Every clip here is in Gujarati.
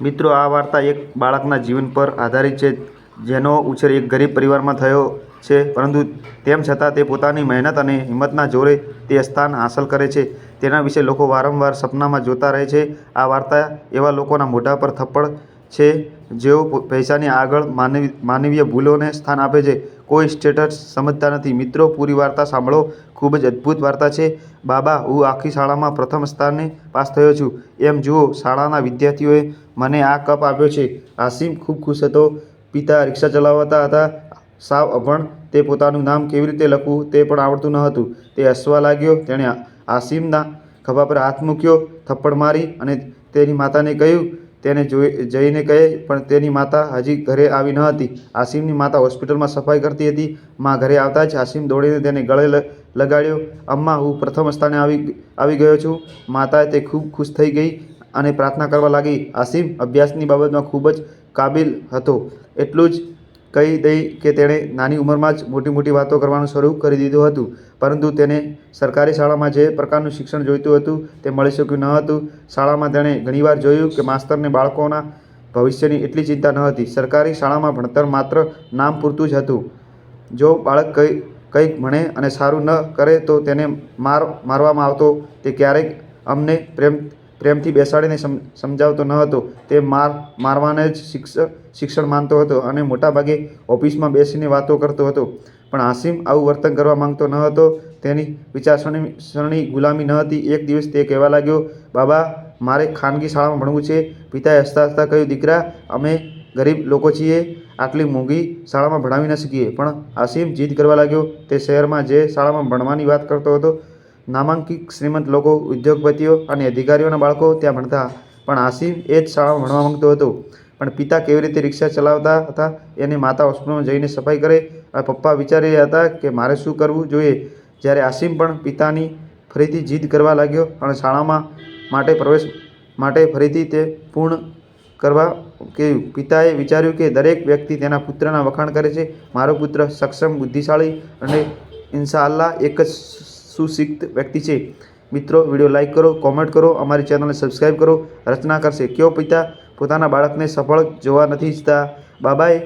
મિત્રો, આ વાર્તા એક બાળકના જીવન પર આધારિત છે, જેનો ઉછેર એક ગરીબ પરિવારમાં થયો છે, પરંતુ તેમ છતાં તે પોતાની મહેનત અને હિંમતના જોરે તે સ્થાન હાંસલ કરે છે. તેના વિશે લોકો વારંવાર સપનામાં જોતા રહે છે. આ વાર્તા એવા લોકોના મોઢા પર થપ્પડ છે, જેઓ પૈસાની આગળ માનવી, માનવીય ભૂલોને સ્થાન આપે છે. કોઈ સ્ટેટસ સમજતા નથી. મિત્રો, પૂરી વાર્તા સાંભળો. ખૂબ જ અદ્ભુત વાર્તા છે. બાબા, હું આખી શાળામાં પ્રથમ સ્થાને પાસ થયો છું. એમ જુઓ, શાળાના વિદ્યાર્થીઓએ મને આ કપ આપ્યો છે. આસિમ ખૂબ ખુશ હતો. પિતા રિક્ષા ચલાવતા હતા. સાવ અભણ, તે પોતાનું નામ કેવી રીતે લખવું તે પણ આવડતું ન હતું. તે હસવા લાગ્યો. તેણે આસિમના ખભા પર હાથ મૂક્યો, થપ્પડ મારી અને તેની માતાને કહ્યું તેને જોઈ, જઈને કહે, પણ તેની માતા હજી ઘરે આવી ન હતી. આસિમની માતા હોસ્પિટલમાં સફાઈ કરતી હતી. માં ઘરે આવતા જ આસિમ દોડીને તેને ગળે લગાડ્યો. અમ્મા, હું પ્રથમ સ્થાને આવી આવી ગયો છું. માતાએ તે ખૂબ ખુશ થઈ ગઈ અને પ્રાર્થના કરવા લાગી. આસિમ અભ્યાસની બાબતમાં ખૂબ જ કાબિલ હતો. એટલું જ કહી દઈ કે તેણે નાની ઉંમરમાં જ મોટી મોટી વાતો કરવાનું શરૂ કરી દીધું હતું. પરંતુ તેને સરકારી શાળામાં જે પ્રકારનું શિક્ષણ જોઈતું હતું તે મળી શક્યું ન હતું. શાળામાં તેણે ઘણીવાર જોયું કે માસ્તરને બાળકોના ભવિષ્યની એટલી ચિંતા ન હતી. સરકારી શાળામાં ભણતર માત્ર નામ પૂરતું જ હતું. જો બાળક કંઈ, કંઈક ભણે અને સારું ન કરે તો તેને માર, મારવામાં આવતો તે ક્યારેક અમને પ્રેમ પ્રેમથી બેસાડીને સમ, સમજાવતો ન હતો. તે માર, મારવાને જ શિક્ષણ માનતો હતો અને મોટાભાગે ઓફિસમાં બેસીને વાતો કરતો હતો. પણ આસિમ આવું વર્તન કરવા માંગતો ન હતો. તેની વિચારસરણી, સરણી ગુલામી ન હતી. એક દિવસ તે કહેવા લાગ્યો, બાબા, મારે ખાનગી શાળામાં ભણવું છે. પિતાએ હસતા હસતા કહ્યું, દીકરા, અમે ગરીબ લોકો છીએ. આટલી મોંઘી શાળામાં ભણાવી ન શકીએ. પણ આસિમ જીદ કરવા લાગ્યો. તે શહેરમાં જે શાળામાં ભણવાની વાત કરતો હતો નામાંકિત શ્રીમંત લોકો, ઉદ્યોગપતિઓ અને અધિકારીઓના બાળકો ત્યાં ભણતા. પણ આસિમ એ જ શાળામાં ભણવા માંગતો હતો. પણ પિતા કેવી રીતે રિક્ષા ચલાવતા હતા એની માતા હોસ્પિટલમાં જઈને સફાઈ કરે અને પપ્પા વિચારી રહ્યા હતા કે મારે શું કરવું જોઈએ. જ્યારે આસિમ પણ પિતાની ફરીથી જીદ કરવા લાગ્યો અને શાળામાં માટે પ્રવેશ માટે ફરીથી તે પૂર્ણ કરવા કહ્યું. પિતાએ વિચાર્યું કે દરેક વ્યક્તિ તેના પુત્રના વખાણ કરે છે. મારો પુત્ર સક્ષમ, બુદ્ધિશાળી અને ઇન્શાઅલ્લાહ એક જ સુશિક્ષિત વ્યક્તિ છે. મિત્રો, વીડિયો લાઇક કરો કોમેન્ટ કરો, અમારી ચેનલને સબસ્ક્રાઈબ કરો. રચના કરશે. કયો પિતા પોતાના બાળકને સફળ જોવા નથી ઈચ્છતા? બાબાએ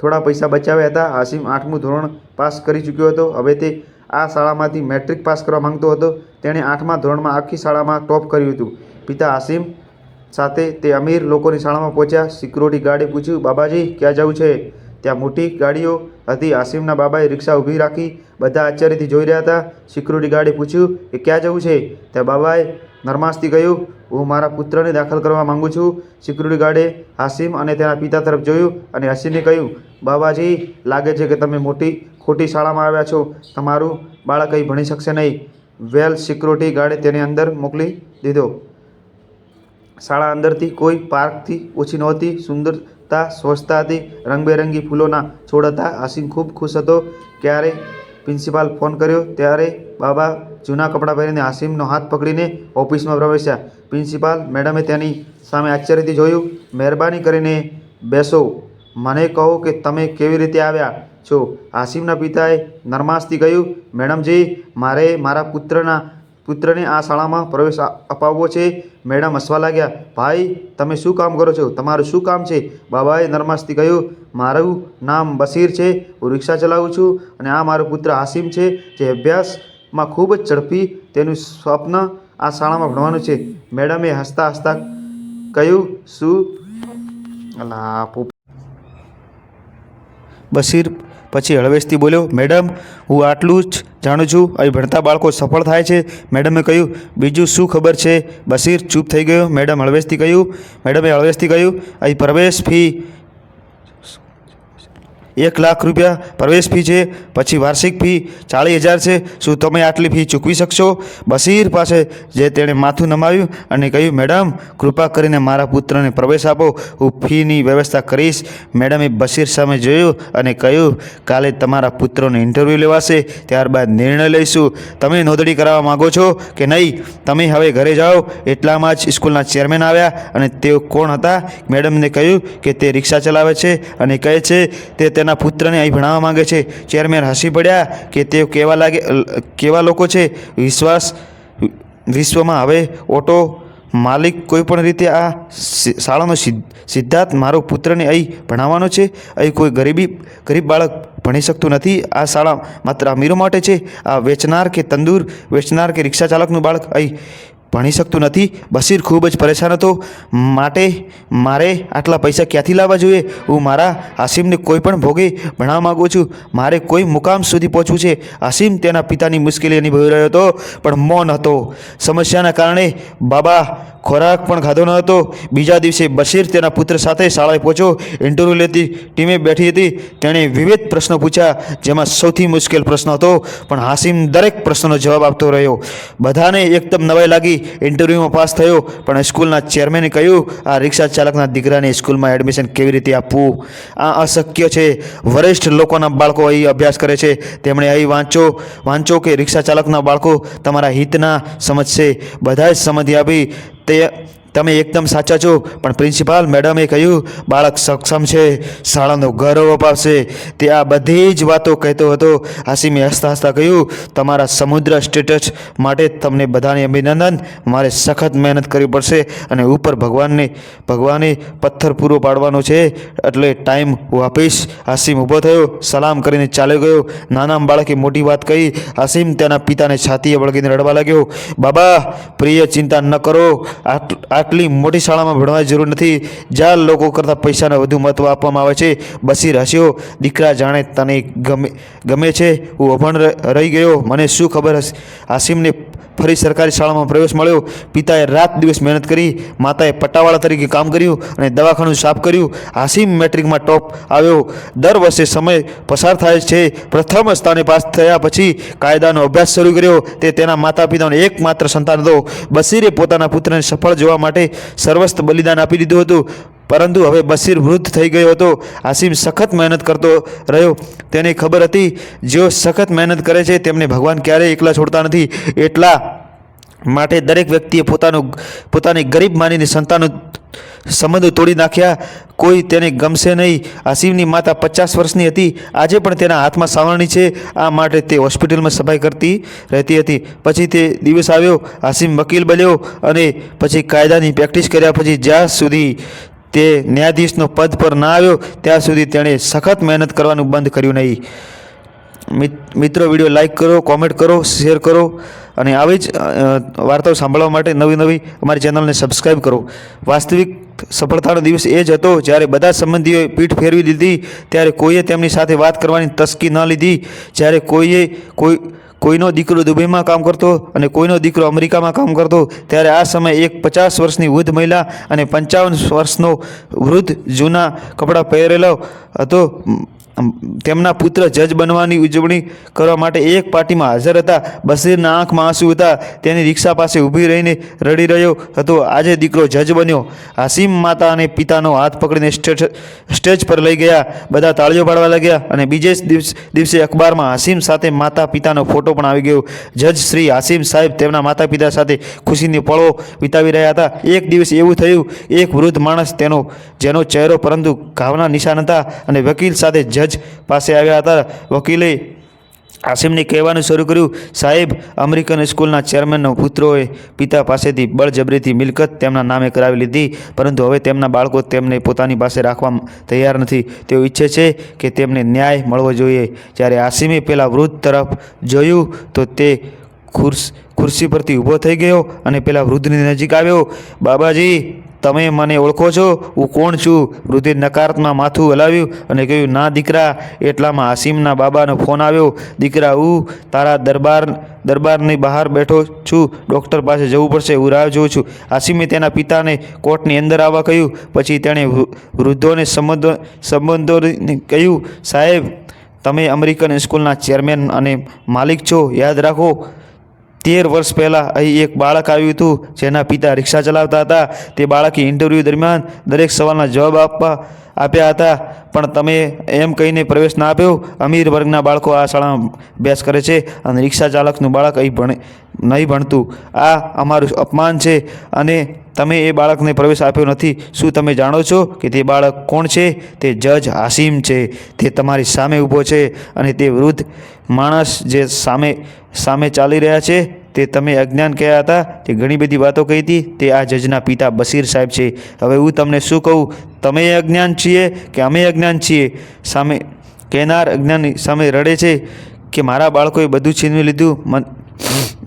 થોડા પૈસા બચાવ્યા હતા. આસિમ આઠમું ધોરણ પાસ કરી ચૂક્યો હતો. હવે તે આ શાળામાંથી મેટ્રિક પાસ કરવા માંગતો હતો. તેણે આઠમા ધોરણમાં આખી શાળામાં ટોપ કર્યું હતું. પિતા હાસિમ સાથે તે અમીર લોકોની શાળામાં પહોંચ્યા. સિક્યુરિટી ગાર્ડે પૂછ્યું, બાબાજી, ક્યાં જવું છે? ત્યાં મોટી ગાડીઓ હતી આસિમના બાબાએ રિક્ષા ઊભી રાખી બધા આશ્ચર્યથી જોઈ રહ્યા હતા. સિક્યુરિટી ગાર્ડે પૂછ્યું કે ક્યાં જવું છે? ત્યાં બાબાએ નરમાસથી કહ્યું, હું મારા પુત્રને દાખલ કરવા માગું છું. સિક્યુરિટી ગાર્ડે હાસિમ અને તેના પિતા તરફ જોયું અને હસીને કહ્યું, બાબાજી, લાગે છે કે તમે મોટી, ખોટી શાળામાં આવ્યા છો. તમારું બાળક કંઈ ભણી શકશે નહીં. વેલ, સિક્યુરિટી ગાર્ડે તેને અંદર મોકલી દીધો. શાળા અંદરથી કોઈ પાર્કથી ઓછી નહોતી સુંદરતા સ્વચ્છતા હતી રંગબેરંગી ફૂલોના છોડ હતા. આસિમ ખૂબ ખુશ હતો. ક્યારે પ્રિન્સિપાલ ફોન કર્યો? ત્યારે બાબા જૂના કપડાં પહેરીને આસિમનો હાથ પકડીને ઓફિસમાં પ્રવેશ્યા. પ્રિન્સિપાલ મેડમે તેની સામે આશ્ચર્યથી જોયું, મહેરબાની કરીને બેસો. મને કહો કે તમે કેવી રીતે આવ્યા છો. આસિમના પિતાએ નરમાસથી કહ્યું, મેડમજી, મારે મારા પુત્રના પુત્રને આ શાળામાં પ્રવેશ અપાવવો છે? મેડમ હસવા લાગ્યા, ભાઈ, તમે શું કામ કરો છો? તમારું શું કામ છે? બાબાએ નરમાસથી કહ્યું, મારું નામ બશીર છે, હું રિક્ષા ચલાવું છું અને આ મારો પુત્ર હાસિમ છે, જે અભ્યાસમાં ખૂબ જ ઝડપી તેનું સ્વપ્ન આ શાળામાં ભણવાનું છે. મેડમે હસતા હસતા કહ્યું, શું? અલા બશીર પછી હળવેશથી બોલ્યો, મેડમ, હું આટલું જ જાણું છું. અહીં ભણતા બાળકો સફળ થાય છે. મેડમે કહ્યું, બીજું શું ખબર છે? બશીર ચૂપ થઈ ગયો. મેડમ હળવેશથી કહ્યું, મેડમે હળવેશથી કહ્યું, અહીં પ્રવેશ ફી એક લાખ રૂપિયા પ્રવેશ ફી છે, પછી વાર્ષિક ફી ચાળીસ હજાર છે. શું તમે આટલી ફી ચૂકવી શકશો? બશીર પાસે જે તેણે માથું નમાવ્યું અને કહ્યું, મેડમ, કૃપા કરીને મારા પુત્રને પ્રવેશ આપો. હું ફીની વ્યવસ્થા કરીશ. મેડમે બશીર સામે જોયું અને કહ્યું, કાલે તમારા પુત્રોને ઇન્ટરવ્યૂ લેવાશે. ત્યારબાદ નિર્ણય લઈશું. તમે નોંધણી કરાવવા માગો છો કે નહીં? તમે હવે ઘરે જાઓ. એટલામાં જ સ્કૂલના ચેરમેન આવ્યા અને તેઓ કોણ હતા? મેડમને કહ્યું કે તે રિક્ષા ચલાવે છે અને કહે છે, તે તેના પુત્રને અહીં ભણાવવા માંગે છે. ચેરમેન હસી પડ્યા કે તેઓ કેવા લાગે કેવા લોકો છે? વિશ્વાસ, વિશ્વમાં હવે ઓટો માલિક કોઈપણ રીતે આ શાળાનો સિદ્ધ- સિદ્ધાર્થ મારો પુત્રને અહીં ભણાવવાનો છે. અહીં કોઈ ગરીબી, ગરીબ બાળક ભણી શકતું નથી. આ શાળા માત્ર અમીરો માટે છે. આ વેચનાર કે તંદૂર, વેચનાર કે રિક્ષા ચાલકનું બાળક અહીં ભણી શકતું નથી. બશીર ખૂબ જ પરેશાન હતો. માટે મારે આટલા પૈસા ક્યાંથી લાવવા જોઈએ? હું મારા આસિમને કોઈ પણ ભોગે ભણાવવા માગું છું. મારે કોઈ મુકામ સુધી પહોંચવું છે. આસિમ તેના પિતાની મુશ્કેલી અનુભવી રહ્યો હતો, પણ મૌન હતો. સમસ્યાના કારણે બાબા ખોરાક પણ ખાધો ન હતો. બીજા દિવસે બશીર તેના પુત્ર સાથે શાળાએ પહોંચ્યો. ઇન્ટરવ્યૂ લેતી ટીમે બેઠી હતી. તેણે વિવિધ પ્રશ્નો પૂછ્યા, જેમાં સૌથી મુશ્કેલ પ્રશ્ન હતો, પણ હાસિમ દરેક પ્રશ્નનો જવાબ આપતો રહ્યો. બધાને એકદમ નવાઈ લાગી. ઇન્ટરવ્યૂમાં પાસ થયો. પણ સ્કૂલના ચેરમેને કહ્યું, આ રિક્ષા ચાલકના દીકરાને સ્કૂલમાં એડમિશન કેવી રીતે આપવું? આ અશક્ય છે. વરિષ્ઠ લોકોના બાળકો અહીં અભ્યાસ કરે છે. તેમણે અહીં વાંચો વાંચો કે રિક્ષા ચાલકના બાળકો તમારા હિતના સમજશે. બધા જ સમજ આપી. તે તમે એકદમ સાચા છો, પણ પ્રિન્સિપાલ મેડમે કહ્યું, બાળક સક્ષમ છે, શાળાનો ગૌરવ અપાવશે. તે આ બધી જ વાતો કહેતો હતો. હાસિમે હસતા હસતા કહ્યું, તમારા સમુદ્ર સ્ટેટસ માટે તમને બધાને અભિનંદન. મારે સખત મહેનત કરવી પડશે અને ઉપર ભગવાનને, ભગવાને પથ્થર પૂરો પાડવાનો છે. એટલે ટાઈમ હું આપીશ. હાસિમ ઊભો થયો, સલામ કરીને ચાલ્યો ગયો. નાના બાળકે મોટી વાત કહી. હાસીમ તેના પિતાને છાતીએ વળગીને રડવા લાગ્યો, બાબા, પ્રિય ચિંતા ન કરો. આટ- આટલી મોટી શાળામાં ભણવાની જરૂર નથી. જ્યાં લોકો કરતાં પૈસાને વધુ મહત્ત્વ આપવામાં આવે છે. બસી હસ્યો દીકરા જાણે તને ગમે ગમે છે. હું અભણ રહી ગયો. મને શું ખબર હશે? હાસિમને ફરી સરકારી શાળામાં પ્રવેશ મળ્યો. પિતાએ રાત દિવસ મહેનત કરી, માતાએ પટ્ટાવાળા તરીકે કામ કર્યું અને દવાખાનું સાફ કર્યું. હાસિમ મેટ્રિકમાં ટોપ આવ્યો. દર વર્ષે સમય પસાર થાય છે. પ્રથમ સ્થાને પાસ થયા પછી કાયદાનો અભ્યાસ શરૂ કર્યો. તે તેના માતા પિતાનો એકમાત્ર સંતાન હતો. બસીરે પોતાના પુત્રને સફળ જોવા માટે સર્વસ્વ બલિદાન આપી દીધું હતું. પરંતુ હવે બશીર વૃદ્ધ થઈ ગયો હતો. આસિમ સખત મહેનત કરતો રહ્યો. તેને ખબર હતી, જેઓ સખત મહેનત કરે છે, તેમને ભગવાન ક્યારેય એકલા છોડતા નથી. એટલા માટે દરેક વ્યક્તિએ પોતાનું પોતાની ગરીબ માનીને સંતાનો સંબંધો તોડી નાખ્યા. કોઈ તેને ગમશે નહીં. આસિમની માતા પચાસ વર્ષની હતી. આજે પણ તેના હાથમાં સાવરણી છે. આ માટે તે હોસ્પિટલમાં સફાઈ કરતી રહેતી હતી. પછી તે દિવસ આવ્યો. આસિમ વકીલ બન્યો અને પછી કાયદાની પ્રેક્ટિસ કર્યા. પછી જ્યાં સુધી તે ન્યાયાધીશનો પદ પર ના આવ્યો, ત્યાં સુધી તેણે સખત મહેનત કરવાનું બંધ કર્યું નહીં. મિત- મિત્રો, વીડિયો લાઇક કરો કોમેન્ટ કરો શેર કરો અને આવી જ વાર્તાઓ સાંભળવા માટે નવી નવી અમારી ચેનલને સબસ્ક્રાઈબ કરો. વાસ્તવિક સફળતાનો દિવસ એ જ હતો જ્યારે બધા સંબંધીઓએ પીઠ ફેરવી દીધી, ત્યારે કોઈએ તેમની સાથે વાત કરવાની તસ્કી ન લીધી, જ્યારે કોઈએ કોઈ કોઈનો દીકરો દુબઈમાં કામ કરતો અને કોઈનો દીકરો અમેરિકામાં કામ કરતો, ત્યારે આ સમયે એક પચાસ વર્ષની વૃદ્ધ મહિલા અને પંચાવન વર્ષનો વૃદ્ધ જૂના કપડાં પહેરેલો હતો. તેમના પુત્ર જજ બનવાની ઉજવણી કરવા માટે એક પાર્ટીમાં હાજર હતા. બસીરના આંખમાં આંસુ હતા. તેની રિક્ષા પાસે ઊભી રહીને રડી રહ્યો હતો. આજે દીકરો જજ બન્યો. હાસીમ માતા અને પિતાનો હાથ પકડીને સ્ટેજ પર લઈ ગયા. બધા તાળીઓ પાડવા લાગ્યા અને બીજે દિવસે અખબારમાં હાસીમ સાથે માતા પિતાનો ફોટો પણ આવી ગયો. જજ શ્રી હાસીમ સાહેબ તેમના માતા પિતા સાથે ખુશીની પળો વિતાવી રહ્યા હતા. એક દિવસ એવું થયું, એક વૃદ્ધ માણસ તેનો, જેનો ચહેરો પરંતુ ઘાવના નિશાન હતા અને વકીલ સાથે જજ પાસે આવ્યા હતા. વકીલે આસિમને કહેવાનું શરૂ કર્યું, સાહેબ, અમેરિકન સ્કૂલના ચેરમેનનો પુત્રોએ પિતા પાસેથી બળજબરીથી મિલકત તેમના નામે કરાવી લીધી, પરંતુ હવે તેમના બાળકો તેમને પોતાની પાસે રાખવા તૈયાર નથી. તેઓ ઈચ્છે છે કે તેમને ન્યાય મળવો જોઈએ. જ્યારે આસિમે પેલા વૃદ્ધ તરફ જોયું, તો તે ખુરશ, ખુરશી પરથી ઊભો થઈ ગયો અને પેલા વૃદ્ધની નજીક આવ્યો. બાબાજી તમે મને ઓળખો છો? હું કોણ છું? વૃદ્ધે નકારાત્મક માથું હલાવ્યું અને કહ્યું, ના દીકરા. એટલામાં હાસિમના બાબાનો ફોન આવ્યો, દીકરા, હું તારા દરબાર, દરબારની બહાર બેઠો છું. ડૉક્ટર પાસે જવું પડશે, હું રાહ જોઉં છું. હાસિમે તેના પિતાને કોર્ટની અંદર આવવા કહ્યું. પછી તેણે વૃદ્ધોને સંબંધો, સંબંધોને કહ્યું, સાહેબ, તમે અમેરિકન સ્કૂલના ચેરમેન અને માલિક છો. યાદ રાખો તેર વર્ષ પહેલાં અહીં એક બાળક આવ્યું હતું, જેના પિતા રિક્ષા ચલાવતા હતા. તે બાળકે ઇન્ટરવ્યૂ દરમિયાન દરેક સવાલના જવાબ આપવા, આપ્યા હતા. પણ તમે એમ કહીને પ્રવેશ ના આપ્યો? અમીર વર્ગના બાળકો આ શાળામાં અભ્યાસ કરે છે અને રિક્ષા ચાલકનું બાળક અહીં ભણે, નહીં ભણતું. આ અમારું અપમાન છે અને તમે એ બાળકને પ્રવેશ આપ્યો નથી. શું તમે જાણો છો કે તે બાળક કોણ છે? તે જજ હાસિમ છે. તે તમારી સામે ઊભો છે અને તે વૃદ્ધ માણસ જે સામે સામે ચાલી રહ્યા છે તે તમે અજ્ઞાન કહ્યા હતા? તે ઘણી બધી વાતો કહી હતી. તે આ જજના પિતા બશીર સાહેબ છે. હવે હું તમને શું કહું? તમે અજ્ઞાન છીએ કે અમે અજ્ઞાન છીએ? સામે કહેનાર અજ્ઞાની સામે રડે છે કે મારા બાળકોએ બધું છીનવી લીધું?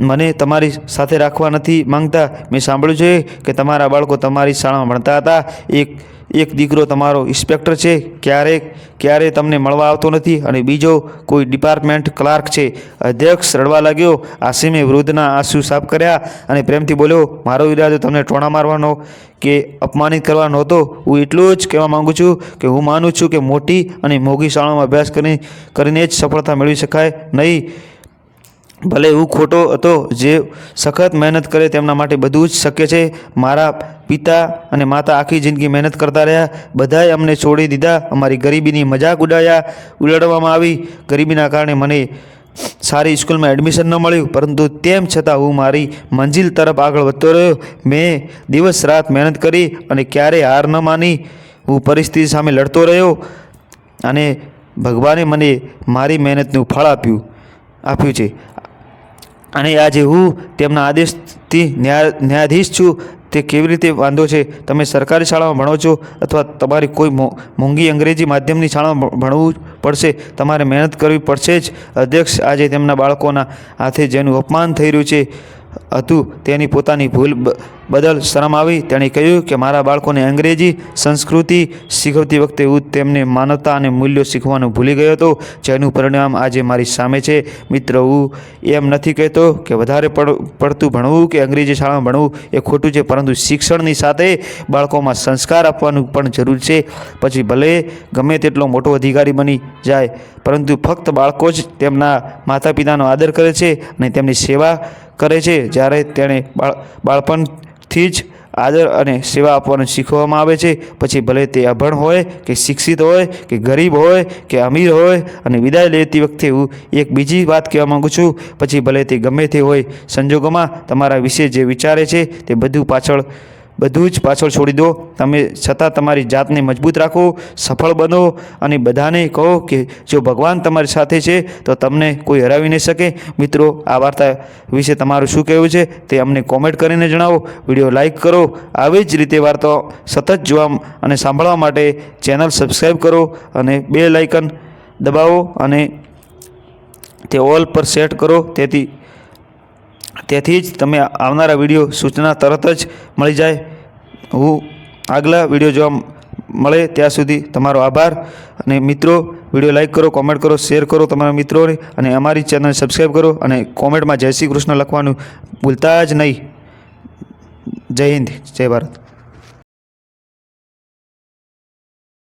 મન- તમારી સાથે રાખવા નથી માંગતા. મેં સાંભળ્યું છે કે તમારા બાળકો તમારી શાળામાં ભણતા હતા. એક એક દીકરો તમારો ઇન્સ્પેક્ટર છે. ક્યારેક ક્યારે તમને મળવા આવતો નથી? અને બીજો કોઈ ડિપાર્ટમેન્ટ ક્લાર્ક છે. અધ્યક્ષ રડવા લાગ્યો. આસિમે વૃદ્ધના આંસુ સાફ કર્યા અને પ્રેમથી બોલ્યો, મારો ઇરાદો તમને ટોણા મારવાનો કે અપમાનિત કરવાનો હતો? હું એટલું જ કહેવા માગું છું કે હું માનું છું કે મોટી અને મોઘી શાળામાં અભ્યાસ કરીને કરીને જ સફળતા મેળવી શકાય. નહીં ભલે હું ખોટો હતો, જે સખત મહેનત કરે તેમના માટે બધું જ શક્ય છે. મારા પિતા અને માતા આખી જિંદગી મહેનત કરતા રહ્યા. બધાએ અમને છોડી દીધા. અમારી ગરીબીની મજાક ઉડાયા, ઉડાડવામાં આવી. ગરીબીના કારણે મને સારી સ્કૂલમાં એડમિશન ન મળ્યું. પરંતુ તેમ છતાં હું મારી મંજિલ તરફ આગળ વધતો રહ્યો. મેં દિવસ રાત મહેનત કરી અને ક્યારેય હાર ન માની. હું પરિસ્થિતિ સામે લડતો રહ્યો અને ભગવાને મને મારી મહેનતનું ફળ આપ્યું આપ્યું છે. અને આજે હું તેમના આદેશથી ન્યાય ન્યાયાધીશ છું. તે કેવી રીતે વાંધો છે? તમે સરકારી શાળામાં ભણો છો અથવા તમારી કોઈ મોંઘી અંગ્રેજી માધ્યમની શાળામાં ભણવું પડશે? તમારે મહેનત કરવી પડશે જ. અધ્યક્ષ આજે તેમના બાળકોના હાથે જેનું અપમાન થઈ રહ્યું છે. હતું. તેની પોતાની ભૂલ બદલ શરમ આવી. તેણે કહ્યું કે મારા બાળકોને અંગ્રેજી સંસ્કૃતિ શીખવતી વખતે હું તેમને માનવતા અને મૂલ્યો શીખવાનું ભૂલી ગયો હતો, જેનું પરિણામ આજે મારી સામે છે. મિત્ર, હું એમ નથી કહેતો કે વધારે પડ, પડતું ભણવું કે અંગ્રેજી શાળામાં ભણવું એ ખોટું છે, પરંતુ શિક્ષણની સાથે બાળકોમાં સંસ્કાર આપવાનું પણ જરૂર છે. પછી ભલે ગમે તેટલો મોટો અધિકારી બની જાય, પરંતુ ફક્ત બાળકો જ તેમના માતા પિતાનો આદર કરે છે અને તેમની સેવા કરે છે, જ્યારે તેણે બાળ, બાળપણથી જ આદર અને સેવા આપવાનું શીખવામાં આવે છે. પછી ભલે તે અભણ હોય કે શિક્ષિત હોય કે ગરીબ હોય કે અમીર હોય અને વિદાય લેતી વખતે હું એક બીજી વાત કહેવા માગું છું. પછી ભલે તે ગમે તે હોય, સંજોગોમાં તમારા વિશે જે વિચારે છે તે બધું પાછળ બધું જ પાછળ છોડી દો. તમે છતાં તમારી જાતને મજબૂત રાખો, સફળ બનો અને બધાને કહો કે જો ભગવાન તમારી સાથે છે, તો તમને કોઈ હરાવી નહીં શકે. મિત્રો, આ વાર્તા વિશે તમારું શું કહેવું છે તે અમને કોમેન્ટ કરીને જણાવો. વીડિયો લાઇક કરો. આવી જ રીતે વાર્તાઓ સતત જોવા અને સાંભળવા માટે ચેનલ સબસ્ક્રાઈબ કરો અને બે લાઇકન દબાવો અને તે ઓલ પર સેટ કરો. તેથી તેથી જ તમે આવનારા વીડિયો સૂચના તરત જ મળી જાય. હું આગલા વીડિયો જોવા મળે ત્યાં સુધી તમારો આભાર. અને મિત્રો, વીડિયો લાઈક કરો કોમેન્ટ કરો શેર કરો તમારા મિત્રોને. અને અમારી ચેનલ સબસ્ક્રાઈબ કરો અને કોમેન્ટમાં જય શ્રી કૃષ્ણ લખવાનું ભૂલતા જ નહીં. જય હિન્દ, જય ભારત.